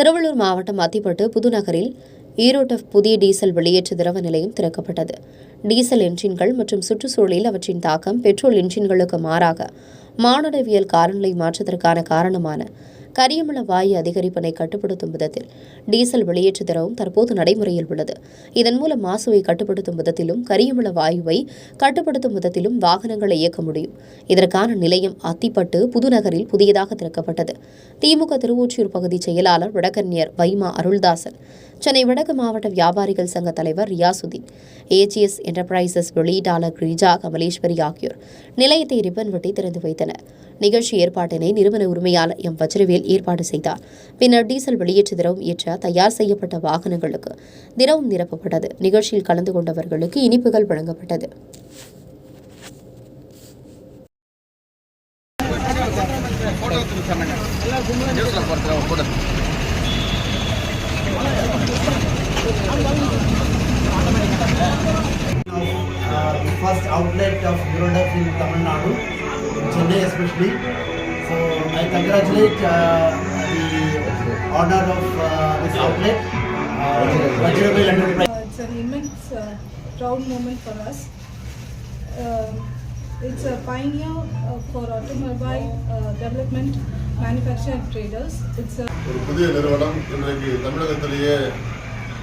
திருவள்ளூர் மாவட்டம் அத்திப்பட்டு புதுநகரில் ஈரோட்டப் புதிய டீசல் வெளியேற்ற திரவ நிலையம் திறக்கப்பட்டது. டீசல் என்ஜின்கள் மற்றும் சுற்றுச்சூழலில் அவற்றின் தாக்கம் பெட்ரோல் என்ஜின்களுக்கு மாறாக மானுடவியல் காலநிலை மாற்றத்திற்கான காரணமான கரியமள வாயு அதிகரிப்பினை கட்டுப்படுத்தும் விதத்தில் டீசல் வெளியேற்று திரவம் தற்போது நடைமுறையில் உள்ளது. இதன் மூலம் மாசுவை கட்டுப்படுத்தும் விதத்திலும் கரியமள வாயுவை கட்டுப்படுத்தும் விதத்திலும் வாகனங்களை இயக்க முடியும். இதற்கான நிலையம் அத்திப்பட்டு புதுநகரில் புதியதாக திறக்கப்பட்டது. திமுக திருவொற்றியூர் பகுதி செயலாளர் வடக்கன்னியர் வைமா அருள்தாசன் சென்னை வடக்கு மாவட்ட வியாபாரிகள் சங்க தலைவர் ரியாசுதீன் ஏஜிஎஸ் என்டர்பிரைசஸ் வெளியீட்டாளர் கிரிஜா கமலேஸ்வரி ஆகியோர் நிலையத்தை ரிப்பன் வெட்டி திறந்து வைத்தனர். நிகழ்ச்சி ஏற்பாட்டினை நிறுவன உரிமையாளர் எம். வஜ்ரவேல் ஏற்பாடு செய்தார். பின்னர் டீசல் வெளியேற்று திரவம் ஏற்ற தயார் செய்யப்பட்ட வாகனங்களுக்கு திரவம் நிரப்பப்பட்டது. நிகழ்ச்சியில் கலந்து கொண்டவர்களுக்கு இனிப்புகள் வழங்கப்பட்டது. First outlet of Eurodef in Tamil Nadu, in Chennai especially. So I congratulate uh, the owner of uh, this outlet, uh, Vajravel Enterprise. Uh, It's an immense uh, proud moment for us. Um, It's a pioneer uh, for automobile uh, development, manufacture and traders. It's a ஒரு புதிய நிறுவனம் இன்றைக்கு தமிழகத்திலேயே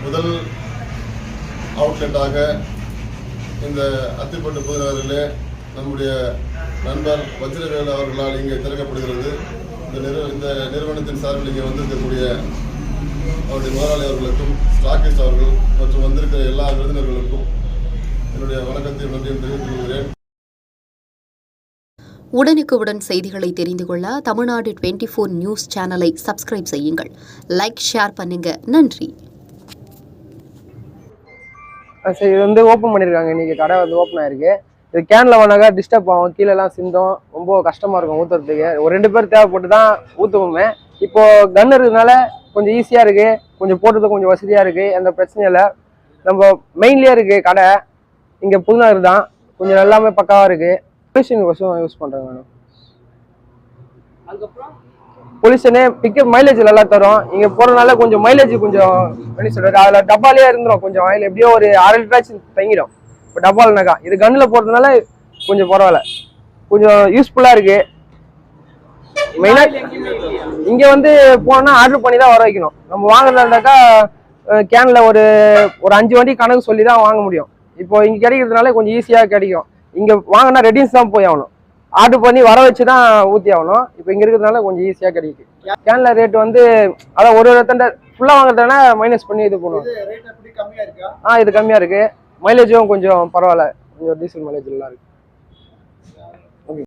முதல் அவுட்லெட்டாக இந்த அத்திப்பட்டு புதுநகரிலே நம்முடைய நண்பர் வஜ்ரவேல் அவர்களால் இங்கே திறக்கப்படுகிறது. இந்த நிறு இந்த நிறுவனத்தின் சார்பில் இங்கே வந்திருக்கக்கூடிய அவருடைய முதலாளி அவர்களுக்கும் ஸ்டாக்கிஸ்ட் அவர்கள் மற்றும் வந்திருக்கிற எல்லா விருந்தினர்களுக்கும் என்னுடைய வணக்கத்தையும் நன்றியும் தெரிவித்துக் கொள்கிறேன். உடனுக்குடன் செய்திகளை தெரிந்து கொள்ள தமிழ்நாடு டுவெண்ட்டி ஃபோர் நியூஸ் சேனலை சப்ஸ்கிரைப் செய்யுங்கள். லைக் ஷேர் பண்ணுங்க. நன்றி. ஆ, சரி இது வந்து ஓப்பன் பண்ணியிருக்காங்க. இன்னைக்கு கடை வந்து ஓப்பன் ஆயிருக்கு. இது கேனில் வேணாக்கா டிஸ்டர்ப் ஆகும் கீழெல்லாம் சிந்தும் ரொம்ப கஷ்டமாக இருக்கும் ஊற்றுறதுக்கு ஒரு ரெண்டு பேர் தேவைப்பட்டு தான் ஊற்றுவோமே இப்போ கன் இருக்கிறதுனால கொஞ்சம் ஈஸியாக இருக்குது கொஞ்சம் போடுறது கொஞ்சம் வசதியாக இருக்குது எந்த பிரச்சனையும் இல்லை. நம்ம மெயின்லேயே இருக்குது கடை. இங்கே புதுநகர் தான். கொஞ்சம் எல்லாமே பக்காவாக இருக்குது பொல்யூஷன் கொசம் யூஸ் பண்ணுறேன் மேடம் பொல்யூஷனு பிக்கப் மைலேஜ் நல்லா தரும். இங்கே போகிறதுனால கொஞ்சம் மைலேஜ் கொஞ்சம் எப்படி சொல்கிறது அதில் டப்பாலே இருந்துரும். கொஞ்சம் ஆயில் எப்படியோ ஒரு அரை லிட்டராச்சும் தங்கிடும். இப்போ டப்பாலனாக்கா இது கன்னில் போகிறதுனால கொஞ்சம் பரவாயில்ல. கொஞ்சம் யூஸ்ஃபுல்லாக இருக்குது மெயினாக இங்கே வந்து போனால் ஆர்டர் பண்ணி தான் வர வைக்கணும். நம்ம வாங்குறதாண்டாக்கா கேனில் ஒரு ஒரு அஞ்சு வண்டி கணக்கு சொல்லி தான் வாங்க முடியும். இப்போ இங்கே கிடைக்கிறதுனால கொஞ்சம் ஈஸியாக கிடைக்கும். இங்கே வாங்கினா ரெடின்ஸ் தான் போய் ஆகணும். ஆர்டர் பண்ணி வர வச்சு தான் ஊற்றி ஆகணும். இப்போ இங்கே இருக்கிறதுனால கொஞ்சம் ஈஸியாக கிடைக்குது. கேனில் ரேட் வந்து அதான் ஒரு ஒரு தண்டை ஃபுல்லாக வாங்குறதுனா மைனஸ் பண்ணி இது பண்ணுவோம் ஆ இது கம்மியாக இருக்குது மைலேஜும் கொஞ்சம் பரவாயில்ல. கொஞ்சம் டீசல் மைலேஜ் நல்லா இருக்குது